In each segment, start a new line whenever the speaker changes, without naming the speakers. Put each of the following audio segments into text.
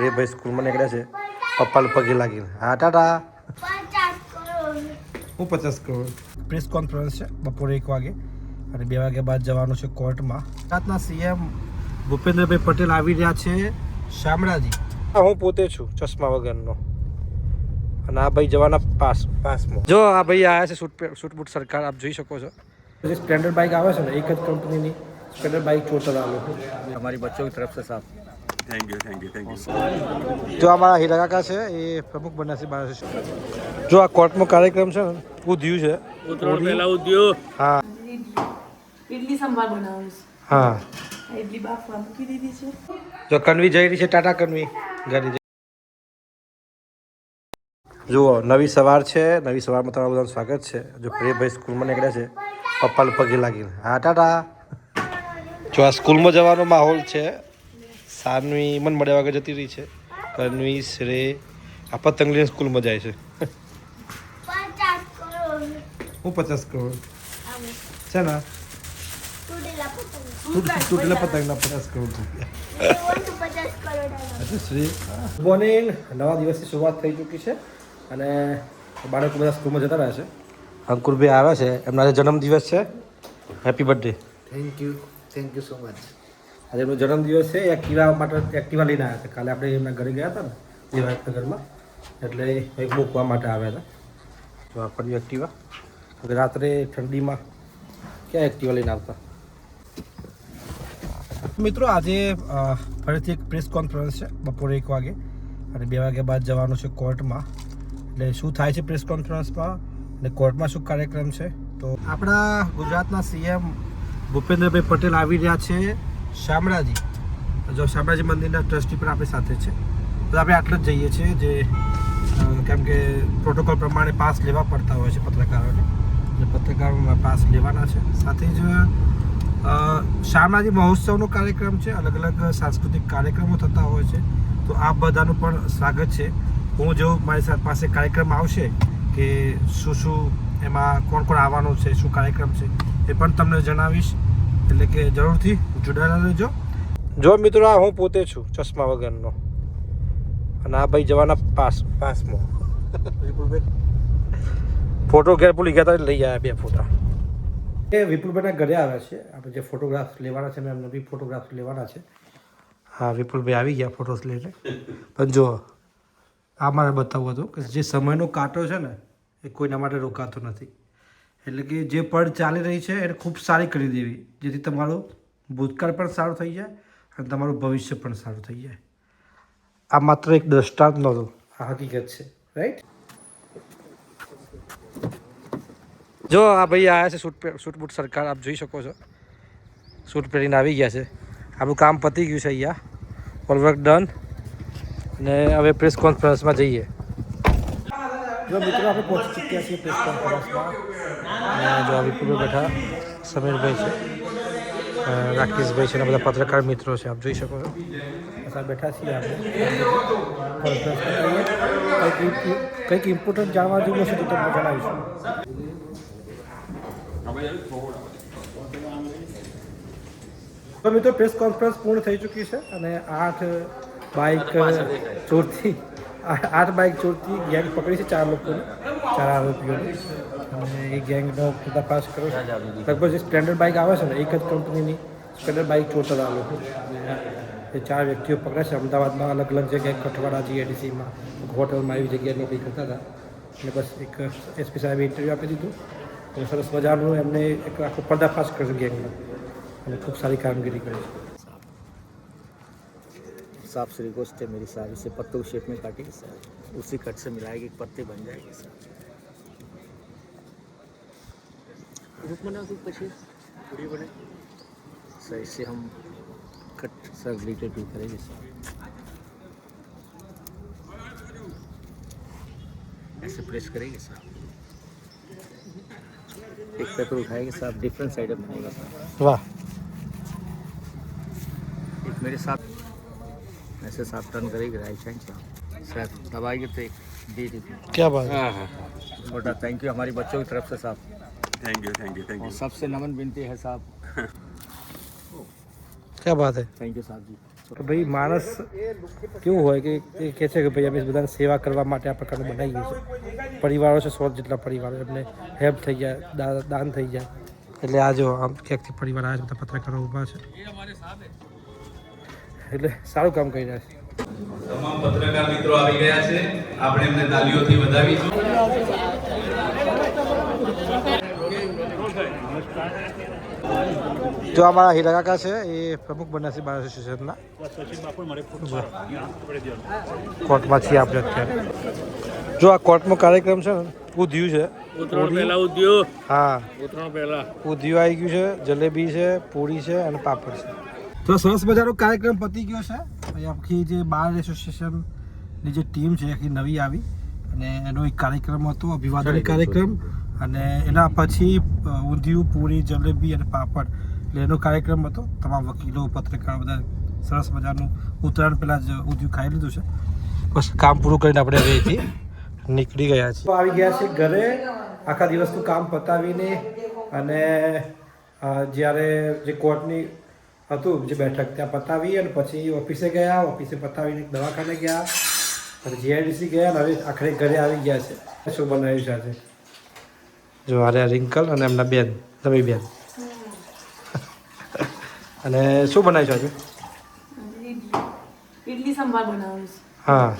રે ભાઈ સ્કૂલમાં નીકળે છે. પપ્પા પગે લાગી હા ટાટા. હું પચાસ કરોડ. પ્રેસ કોન્ફરન્સ છે બપોરે એક વાગે. અને બે વાગ્યા બાદ જવાનું છે કોર્ટમાં. ગુજરાતના સીએમ ભૂપેન્દ્રભાઈ પટેલ આવી રહ્યા છે શામળાજી. હું પોતે છું ચશ્મા વગરનો. અને આ ભાઈ જવાના પાસ પાસમાં. જો આ ભાઈ આવ્યા છે સૂટ સૂટ બૂટ સરકાર આપ જોઈ શકો છો. જે સ્પ્લેન્ડર બાઇક આવે છે ને એક જ કંપનીની સ્પ્લેન્ડર બાઇક
ટોટલ આવે છે. અમારી
બચ્ચો તરફ છે સાહેબ થેન્ક યુ
જો અમારા હીરા છે એ પ્રમુખ બનાસી છે માણસ છે જો આ કોર્ટનો કાર્યક્રમ છે ને ઉધ્યું છે.
પહેલા ઉધ્યું.
હા.
ઇડલી સંભાર બનાવું
હા.
ઇડલી બાફવા મૂકી દીધી છે.
જો કનવી જઈ રહી છે ટાટા કનવી ગાડી જુઓ નવી સવાર છે નવી સવારમાં તમારું બધાનું સ્વાગત છે. જો પ્રિયભાઈ સ્કૂલમાં નીકળ્યા છે પપ્પાને પગે લાગીને. હા ટાટા. જો આ સ્કૂલમાં જવાનો માહોલ છે સાનવી મન મળ્યા વગર જતી રહી છે. કનવી શ્રેય આ પતંગલી સ્કૂલમાં જાય છે. હું પચાસ કરોડ? છે ને
તૂટેલા પતંગ.
પતંગના પચાસ કરોડ રૂપિયા. શ્રી. મોર્નિંગ નવા દિવસની શરૂઆત થઈ ચૂકી છે અને બાળકો બધા સ્કૂલમાં જતા રહ્યા છે. અંકુરભાઈ આવ્યા છે. એમના આજે જન્મદિવસ છે. Happy birthday
thank you thank you so much
આજે એમનો જન્મદિવસ છે એક્ટિવા માટે એક્ટિવા લઈને આવ્યા હતા. કાલે આપણે એમના ઘરે ગયા હતા ને દેવાયતનગરમાં એટલે એક મૂકવા માટે આવ્યા હતા. તો આપણને એક્ટિવા. હવે રાત્રે ઠંડીમાં ક્યાં એક્ટિવા લઈને આવતા? મિત્રો, આજે ફરીથી એક પ્રેસ કોન્ફરન્સ છે, બપોરે એક વાગે. અને બે વાગ્યા બાદ જવાનું છે કોર્ટમાં. એટલે શું થાય છે પ્રેસ કોન્ફરન્સમાં? અને કોર્ટમાં શું કાર્યક્રમ છે? તો આપણા ગુજરાતના સીએમ ભૂપેન્દ્રભાઈ પટેલ આવી રહ્યા છે. શામળાજી. જો શામળાજી મંદિરના ટ્રસ્ટી પણ આપણી સાથે છે. તો આપણે આટલે જ જઈએ છીએ જે કેમ કે પ્રોટોકોલ પ્રમાણે પાસ લેવા પડતા હોય છે પત્રકારોને. એટલે પત્રકારોમાં પાસ લેવાના છે. સાથે જ શામળાજી મહોત્સવનો કાર્યક્રમ છે. અલગ અલગ સાંસ્કૃતિક કાર્યક્રમો થતા હોય છે. તો આ બધાનું પણ સ્વાગત છે. હું જો મારી પાસે કાર્યક્રમ આવશે કે શું શું એમાં કોણ કોણ આવવાનું છે, શું કાર્યક્રમ છે, એ પણ તમને જણાવીશ. એટલે કે જરૂરથી જોડાયેલા રહેજો. જો મિત્રો આ હું પોતે છું ચશ્મા વગરનો. અને આ ભાઈ જવાના પાસ પાસમાં. ફોટો ઘેર ભૂલી ગયા હતા લઈ આવ્યા બે ફોટા. એ વિપુલભાઈના ઘરે આવ્યા છે. આપણે જે ફોટોગ્રાફ્સ લેવાના છે મેં એમને બી ફોટોગ્રાફ્સ લેવાના છે. હા વિપુલભાઈ આવી ગયા ફોટોસ લઈને. પણ જો આ મારે બતાવવું હતું કે જે સમયનો કાંટો છે ને એ કોઈના માટે રોકાતો નથી. એટલે કે જે પડ ચાલી રહી છે એને ખૂબ સારી કરી દેવી, જેથી તમારું ભૂતકાળ પણ સારું થઈ જાય અને તમારું ભવિષ્ય પણ સારું થઈ જાય. આ માત્ર એક દ્રષ્ટાંત નહોતું આ હકીકત છે રાઈટ જો આ ભાઈ આવ્યા છે સૂટ સૂટ બૂટ સરકાર, આપ જોઈ શકો છો. સૂટ પહેરીને આવી ગયા છે. આપણું કામ પતી ગયું છે અહીંયા. ઓલ વર્ક ડન અને હવે પ્રેસ કોન્ફરન્સમાં જઈએ. જો મિત્રો આપણે પહોંચી ચૂક્યા છીએ પ્રેસ કોન્ફરન્સમાં જો આ વિપુલભાઈ બેઠા સમીરભાઈ છે રાકેશભાઈ છે અને બધા પત્રકાર મિત્રો છે આપ જોઈ શકો છો સાહેબ બેઠા છીએ આપણે કંઈક ઇમ્પોર્ટન્ટ જાણવા જેવું હશે તો તમને જણાવીશું તો મિત્રો પ્રેસ કોન્ફરન્સ પૂર્ણ થઈ ચૂકી છે અને આઠ બાઇક, ચોરથી આઠ બાઇક ચોરથી ગેંગ પકડી છે ચાર લોકોને, ચાર આરોપીઓને. અને એ ગેંગનો પર્દાફાશ કર્યો છે. લગભગ જે સ્પ્લેન્ડર બાઇક આવે છે ને, એક જ કંપનીની સ્પ્લેન્ડર બાઇક ચોરતા હતા લોકો એ ચાર વ્યક્તિઓ પકડ્યા છે. અમદાવાદમાં અલગ અલગ જગ્યાએ કઠવાડા જીએડીસીમાં હોટલમાં એવી જગ્યાએ નોકરી કરતા હતા. અને બસ એક એસપી સાહેબે ઇન્ટરવ્યૂ આપી દીધું. અને સરસ મજાનું એમને એક આખો પર્દાફાશ કર્યો ગેંગનો. અને ખૂબ સારી કામગીરી કરી છે.
सांप श्री गोष्ठ है मेरी सारी से पत्तों शेप में काटेगी सर उसी कट से मिलाएगी पत्ते बन जाएँगे सर। पूरी बने। सर इससे हम कट सर रिलेटेड भी करेंगे सर? ऐसे प्रेस करेंगे सर? एक पेपर उठाएँगे सर डिफरेंट साइड में बनेगा
વાહ
एक मेरे साथ ऐसे साफ टर्न करेगी राइट हैंड से सर दबाएंगे तो एक दे दीजिए
ક્યાં બાત
छोटा थैंक यू हमारी बच्चों की तरफ से साहब
thank you thank you thank
और
यू
सबसे नमन विनती है साहब
ક્યાં બાત હે
थैंक यू साहब जी
તો ભાઈ માણસ કેવું હોય કે એ કહે છે કે ભાઈ અમે બધાને સેવા કરવા માટે આ પ્રકારનું બનાવીએ છીએ પરિવારો છે સો જેટલા પરિવારો એમને હેલ્પ થઈ જાય દા- દાન થઈ જાય એટલે આ જો આમ ક્યાંકથી પરિવાર આ બધા પત્રકારો ઊભા છે એટલે સારું કામ કરી રહ્યા છે.
તમામ પત્રકાર મિત્રો આવી ગયા છે. આપણે એમને તાલીઓથી વધાવીશું.
જો અમારા હીરા કાકા છે એ પ્રમુખ બન્યા છે બાર એસોસિએશનના કોર્ટમાં છીએ આપણે અત્યારે. જો આ કોર્ટનો કાર્યક્રમ છે ને ઉધ્યું છે.
ઉત્તરાયણ પહેલા ઉદ્યો
હા.
ઉત્તરાયણ પહેલા.
ઉધ્યું આવી ગયું છે જલેબી છે પૂરી છે અને પાપડ છે. તો સરસ મજાનો કાર્યક્રમ પતી ગયો છે. આખી જે બાર એસોસિએશનની જે ટીમ છે આખી નવી આવી અને એનો એક કાર્યક્રમ હતો અભિવાદન કાર્યક્રમ. અને એના પછી ઊંધિયું પૂરી જલેબી અને પાપડ એટલે એનો કાર્યક્રમ હતો. તમામ વકીલો પત્રકારો બધા સરસ મજાનું ઉત્તરાયણ પહેલાં જ ઊંધિયું ખાઈ લીધું છે. બસ કામ પૂરું કરીને આપણે અહીંથી નીકળી ગયા છીએ. આવી ગયા છે ઘરે. આખા દિવસનું કામ પતાવીને અને જ્યારે જે કોર્ટની હતું. જે બેઠક ત્યાં પતાવી અને પછી ઓફિસે ગયા. ઓફિસે પતાવીને દવાખાને ગયા. અને જીઆઈડીસી ગયા અને હવે આખરે ઘરે આવી ગયા છે. શું બનાવ્યું છે આજે? જો આ રિંકલ અને એમના બેન તમે બેન. અને શું બનાવ્યું છે આજે?
ઇડલી સંભાર બનાવ્યું છે.
હા.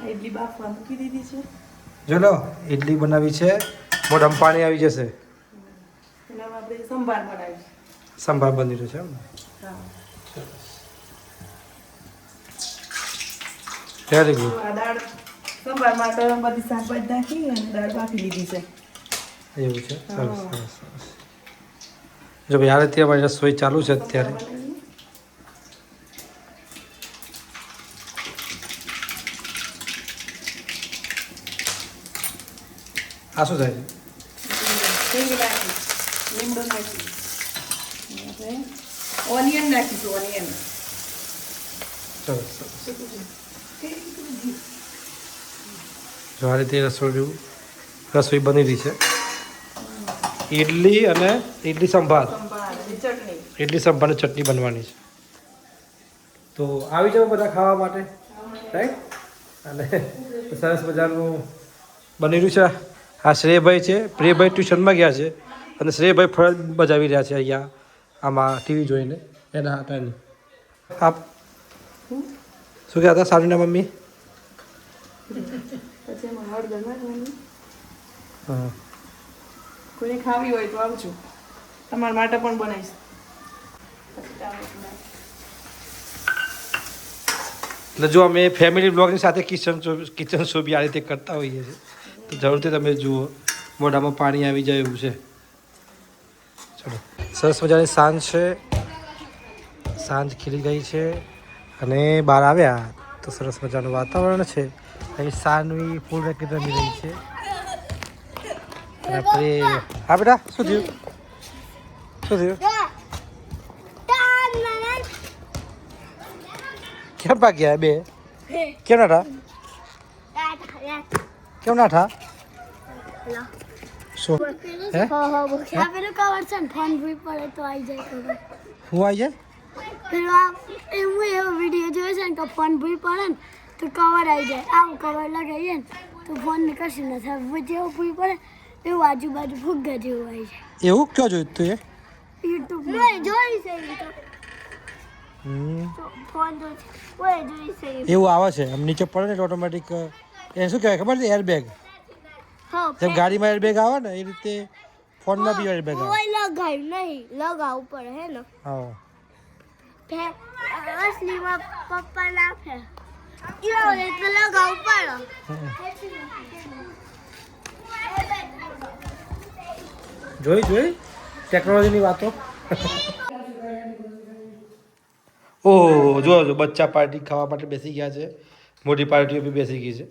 આ ઇડલી બાફવા મૂકી દીધી છે.
જો લો ઇડલી બનાવી છે. મોઢમ પાણી આવી જશે.
સંભાર બનાવીશું.
સંભાર બની રહ્યો છે એમ ને? વેરી ગુડ
આ દાળ સંભાર માટે બધી શાકભાજી નાખી અને દાળ બાફી લીધી છે.
એવું છે? સરસ સરસ સરસ. જો ભાઈ હાલ અત્યારે મારી રસોઈ ચાલુ છે અત્યારે. આ શું થાય
લીમડો નાખી ઓનિયન નાખીશું ઓનિયન
આ રીતે રસોઈ રસોઈ બની રહી છે ઇડલી અને ઇડલી સંભાર ઇડલી સંભારની ચટણી બનવાની છે. તો આવી જાઓ બધા ખાવા માટે. રાઈટ અને સરસ મજાનું બની રહ્યું છે. આ શ્રેયભાઈ છે. પ્રિયભાઈ ટ્યુશનમાં ગયા છે. અને શ્રેયભાઈ ફરજ બજાવી રહ્યા છે અહીંયા. આમાં ટીવી જોઈને એના હાથાની આપ શું કહેતા હતા સારુના મમ્મી? હા.
કોઈને ખાવી હોય તો આવજો. તમારા માટે પણ બનાવીશ.
એટલે જો અમે ફેમિલી બ્લોગની સાથે કિચન કિચન શો બી આ રીતે કરતા હોઈએ છીએ તો જરૂરથી તમે જુઓ. મોઢામાં પાણી આવી જાય એવું છે. ચલો. સરસ મજાની સાંજ છે. સાંજ ખીલી ગઈ છે અને બહાર આવ્યા તો સરસ મજાનું વાતાવરણ છે. અહીં સાનવી ફૂલ રેકેટ રમી રહી છે. આપણે હા બેટા શું થયું? શું થયું? કેમ ભાગ્યા બે? કેમ ના થા? કેમ ના થા શું? હે?
પેલું કવર છે ને ફોન ભૂઈ પડે તો આવી જાય ખબર.
હું આવી જાય?
પેલું આ એવું એવો વીડિયો જોયો છે ને કે ફોન ભૂઈ પડે ને તો કવર આવી જાય. આવું કવર લગાવીએ ને તો ફોન ને કશું ન થાય જેવું ભૂઈ પડે એવું આજુબાજુ ફુગ્ગા જેવું આવી જાય.
એવું? ક્યાં જોયું તું એ?
યુટ્યુબ મેં. જોઈ છે તો. ફોન જોઈ છે. એ.
એવું આવે છે. આમ નીચે પડે ને ઓટોમેટિક એ શું કહેવાય ખબર છે? એરબેગ
હા
જેમ ગાડીમાં એરબેગ આવે ને એ રીતે ફોનમાં બી એરબેગ આવે.
કોઈ લગાવ્યું નહીં લગાવવું પડે હે ને?
હા.
ફે અસલીમાં પપ્પા ના ફે. ઈરો તો લગાવવું પડે
જોઈ જોઈ ટેકનોલોજીની વાતો. ઓહ જો જો બચ્ચા પાર્ટી ખાવા માટે બેસી ગયા છે. મોટી પાર્ટીઓ બી બેસી ગઈ છે.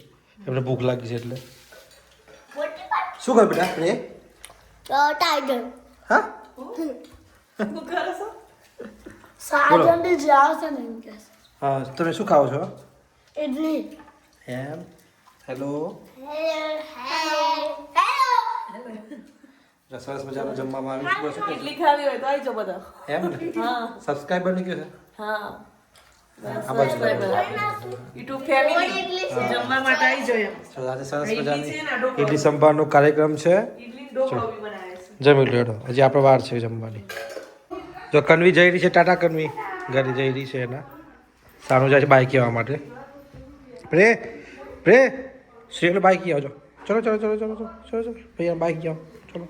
એમને ભૂખ લાગી છે એટલે. શું કર બેટા પ્રે
ટાઈગર.
હા?
શું કરો છો
સાજન જ જાવ છે ને એમ કે
હા તમે શું ખાઓ છો?
ઇડલી.
એમ હેલો. સરસ મજાનું જમવામાં આવી? ચૂક્યો છે?
ઇડલી ખાવી હોય તો આવી જાઓ બધા.
એમ ને?
હા.
સબસ્ક્રાઈબરની કયો છે?
હા. ઇડલી
મજાની
છે ને આ ઢોકળો.
સંભારનો કાર્યક્રમ છે. જમી લેડો હજી આપણે વાર છે જમવાની. જો કનવી જઈ રહી છે ટાટા કનવી ઘરે જઈ રહી છે એના. સારું જાય છે બાઇક આવવા માટે. પ્રે પ્રે શ્રીનું બાઇક આવજો. ચલો ચલો ચલો ચલો ચલો ચલો ચલો ભાઈ બાઇક આવો ચલો.